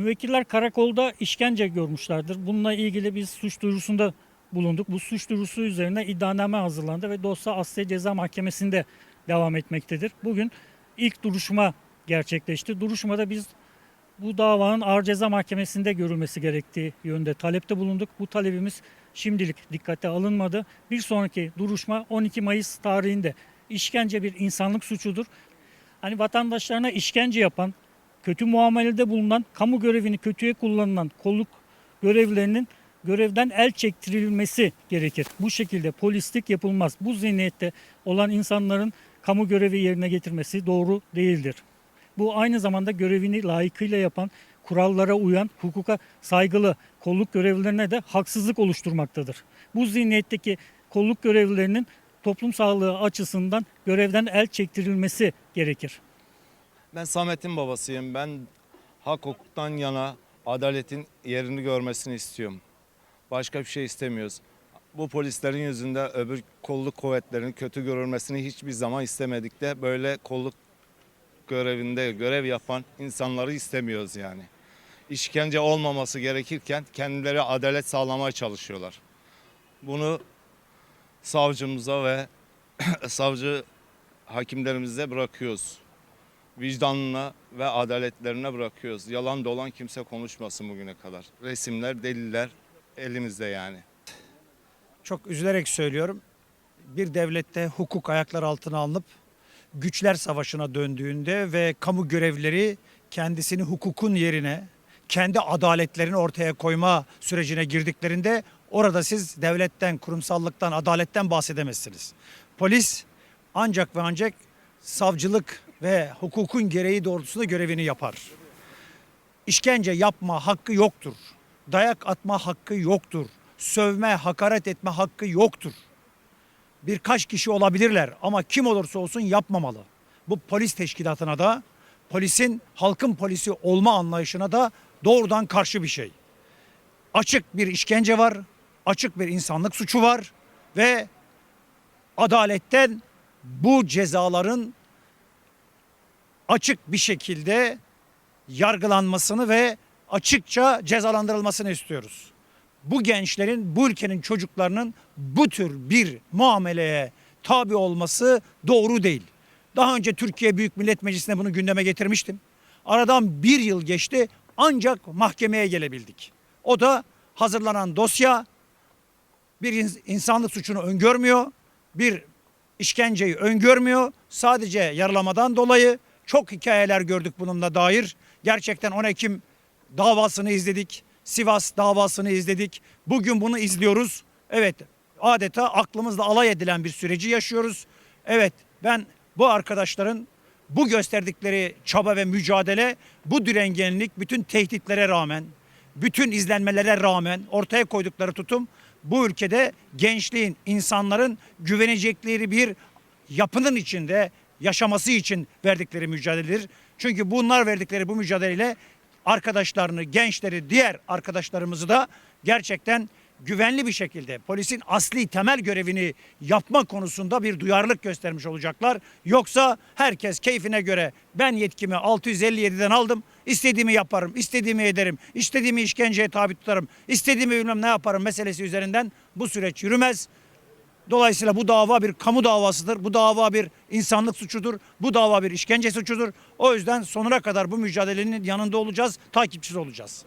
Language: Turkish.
Müvekkiller karakolda işkence görmüşlerdir. Bununla ilgili biz suç duyurusunda bulunduk. Bu suç duyurusu üzerine iddianame hazırlandı ve dosya Asliye Ceza Mahkemesi'nde devam etmektedir. Bugün ilk duruşma gerçekleşti. Duruşmada biz bu davanın Ağır Ceza Mahkemesi'nde görülmesi gerektiği yönde talepte bulunduk. Bu talebimiz şimdilik dikkate alınmadı. Bir sonraki duruşma 12 Mayıs tarihinde işkence bir insanlık suçudur. Hani vatandaşlarına işkence yapan, kötü muamelede bulunan, kamu görevini kötüye kullanılan kolluk görevlilerinin görevden el çektirilmesi gerekir. Bu şekilde polislik yapılmaz. Bu zihniyette olan insanların kamu görevi yerine getirmesi doğru değildir. Bu aynı zamanda görevini layıkıyla yapan, kurallara uyan, hukuka saygılı kolluk görevlilerine de haksızlık oluşturmaktadır. Bu zihniyetteki kolluk görevlilerinin toplum sağlığı açısından görevden el çektirilmesi gerekir. Ben Samet'in babasıyım. Ben hak hukuktan yana adaletin yerini görmesini istiyorum. Başka bir şey istemiyoruz. Bu polislerin yüzünde öbür kolluk kuvvetlerinin kötü görülmesini hiçbir zaman istemedik de böyle kolluk görevinde görev yapan insanları istemiyoruz yani. İşkence olmaması gerekirken kendileri adalet sağlamaya çalışıyorlar. Bunu savcımıza ve savcı hakimlerimize bırakıyoruz vicdanına ve adaletlerine bırakıyoruz. Yalan dolan kimse konuşmasın bugüne kadar. Resimler, deliller elimizde yani. Çok üzülerek söylüyorum. Bir devlette hukuk ayaklar altına alınıp güçler savaşına döndüğünde ve kamu görevlileri kendisini hukukun yerine kendi adaletlerini ortaya koyma sürecine girdiklerinde orada siz devletten, kurumsallıktan, adaletten bahsedemezsiniz. Polis ancak ve ancak savcılık ve hukukun gereği doğrultusunda görevini yapar. İşkence yapma hakkı yoktur. Dayak atma hakkı yoktur. Sövme, hakaret etme hakkı yoktur. Birkaç kişi olabilirler ama kim olursa olsun yapmamalı. Bu polis teşkilatına da polisin halkın polisi olma anlayışına da doğrudan karşı bir şey. Açık bir işkence var, açık bir insanlık suçu var ve adaletten bu cezaların açık bir şekilde yargılanmasını ve açıkça cezalandırılmasını istiyoruz. Bu gençlerin, bu ülkenin çocuklarının bu tür bir muameleye tabi olması doğru değil. Daha önce Türkiye Büyük Millet Meclisi'ne bunu gündeme getirmiştim. Aradan bir yıl geçti ancak mahkemeye gelebildik. O da hazırlanan dosya bir ins- insanlık suçunu öngörmüyor, bir işkenceyi öngörmüyor. Sadece yaralamadan dolayı çok hikayeler gördük bununla dair. Gerçekten 10 Ekim davasını izledik. Sivas davasını izledik. Bugün bunu izliyoruz. Evet adeta aklımızla alay edilen bir süreci yaşıyoruz. Evet ben bu arkadaşların bu gösterdikleri çaba ve mücadele, bu direngenlik bütün tehditlere rağmen, bütün izlenmelere rağmen ortaya koydukları tutum bu ülkede gençliğin, insanların güvenecekleri bir yapının içinde yaşaması için verdikleri mücadeledir. Çünkü bunlar verdikleri bu mücadeleyle arkadaşlarını, gençleri, diğer arkadaşlarımızı da gerçekten güvenli bir şekilde polisin asli temel görevini yapma konusunda bir duyarlılık göstermiş olacaklar. Yoksa herkes keyfine göre ben yetkimi 657'den aldım. istediğimi yaparım, istediğimi ederim, istediğimi işkenceye tabi tutarım, istediğimi bilmem ne yaparım meselesi üzerinden bu süreç yürümez. Dolayısıyla bu dava bir kamu davasıdır. Bu dava bir insanlık suçudur. Bu dava bir işkence suçudur. O yüzden sonuna kadar bu mücadelenin yanında olacağız, takipçisi olacağız.